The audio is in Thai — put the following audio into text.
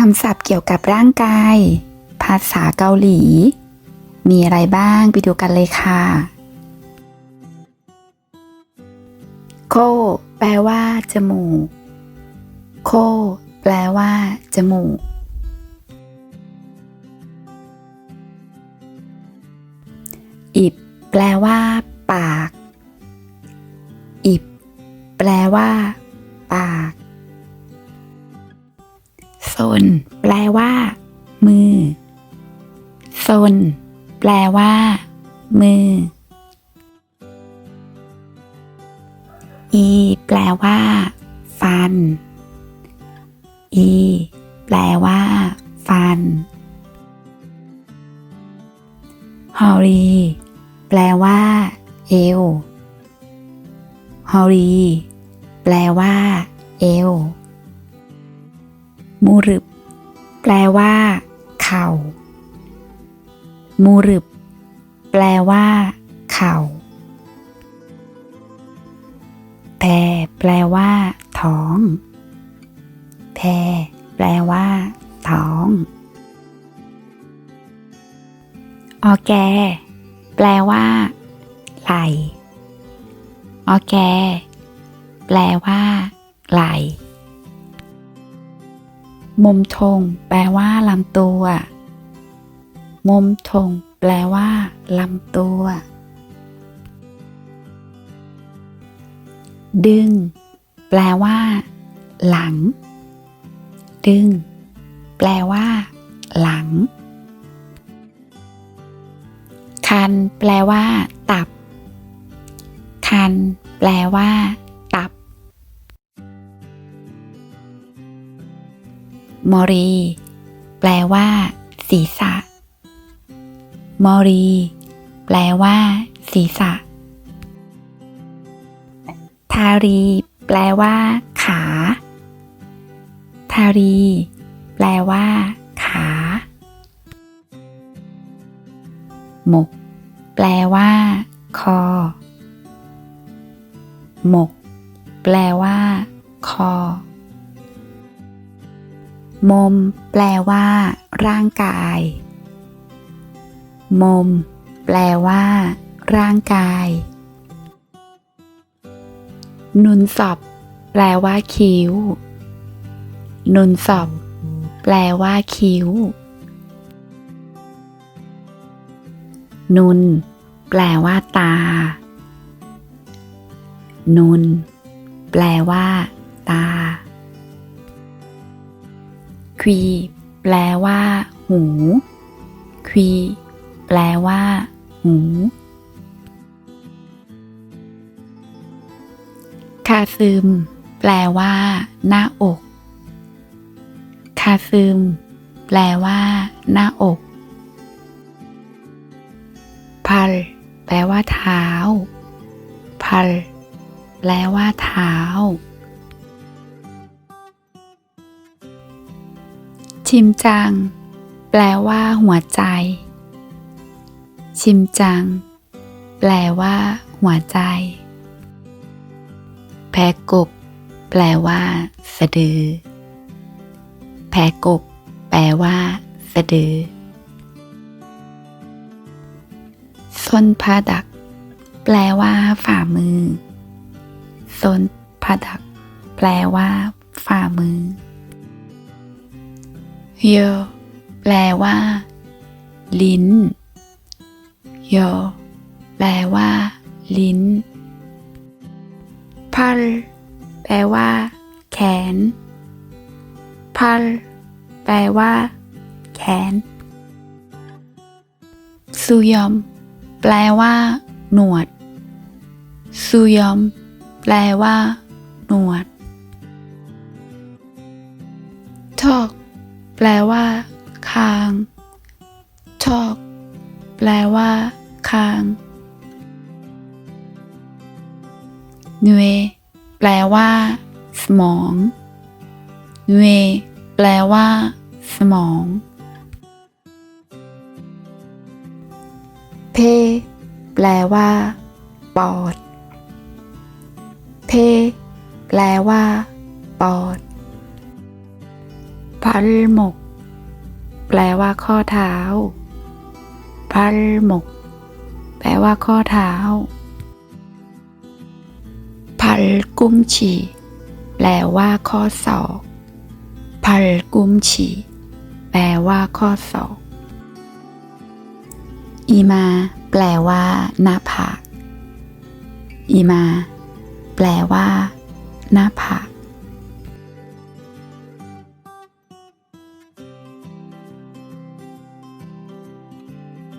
คำศัพท์เกี่ยวกับร่างกาย ภาษาเกาหลี มีอะไรบ้างไปดูกันเลยค่ะ โค แปลว่า จมูก โค แปลว่า จมูก อิบ แปลว่า ปาก อิบ แปลว่า ปาก นแปลว่า มือซนแปลว่า มือ อีแปลว่า ฟัน อีแปลว่า ฟันฮอรีแปลว่า เอวฮอรีแปลว่า เอว มูรึบ แปลว่า เข่า มูรึบ แปลว่า เข่าแพรแปลว่า ท้อง แพรแปลว่า ท้อง ออแก แปลว่า ไหล ออแก แปลว่า ไหล มุมทงแปลว่าลำตัว มุมทงแปลว่าลำตัว ดึง แปลว่า หลัง ดึง แปลว่า หลัง คัน แปลว่า ตับ คัน แปลว่า มอรี แปลว่า ศีรษะ มอรี แปลว่า ศีรษะ ทารี แปลว่า ขา ทารี แปลว่า ขา หมก แปลว่า คอ หมก แปลว่า คอ มม แปลว่า ร่างกาย มม แปลว่า ร่างกาย นุนสอบ แปลว่า คิ้ว นุนสอบ แปลว่า คิ้ว นุน แปลว่า ตา นุน แปลว่า ตา ควีแปลว่า หูควีแปลว่า หูคาซึม แปลว่า หน้าอก คาซึม แปลว่า หน้าอก พัล แปลว่าเท้า พัล แปลว่าเท้า ชิมจัง แปลว่าหัวใจ ชิมจัง แปลว่า หัวใจ แพกบ แปลว่าสะดือ แพกบ แปลว่าสะดือส้นพาดัก แปลว่าฝ่ามือส้นพาดัก แปลว่าฝ่ามือ เยแปลว่า ลิ้นเยแปลว่า ลิ้นพัลแปลว่า แขนพัลแปลว่า แขนซุยอม แปลว่า หนวดซุยอม แปลว่า หนวดทอก แปลว่า คาง ชอก แปลว่า คางเนเวแปลว่า สมองเนเวแปลว่า สมอง เพ แปลว่า ปอด เพ แปลว่า ปอด พัลหมก แปลว่าข้อเท้า พัลหมก แปลว่าข้อเท้า พัลกุมฉี แปลว่าข้อศอก พัลกุมฉี แปลว่าข้อศอก อีมา แปลว่าหน้าผาก อีมา แปลว่าหน้าผาก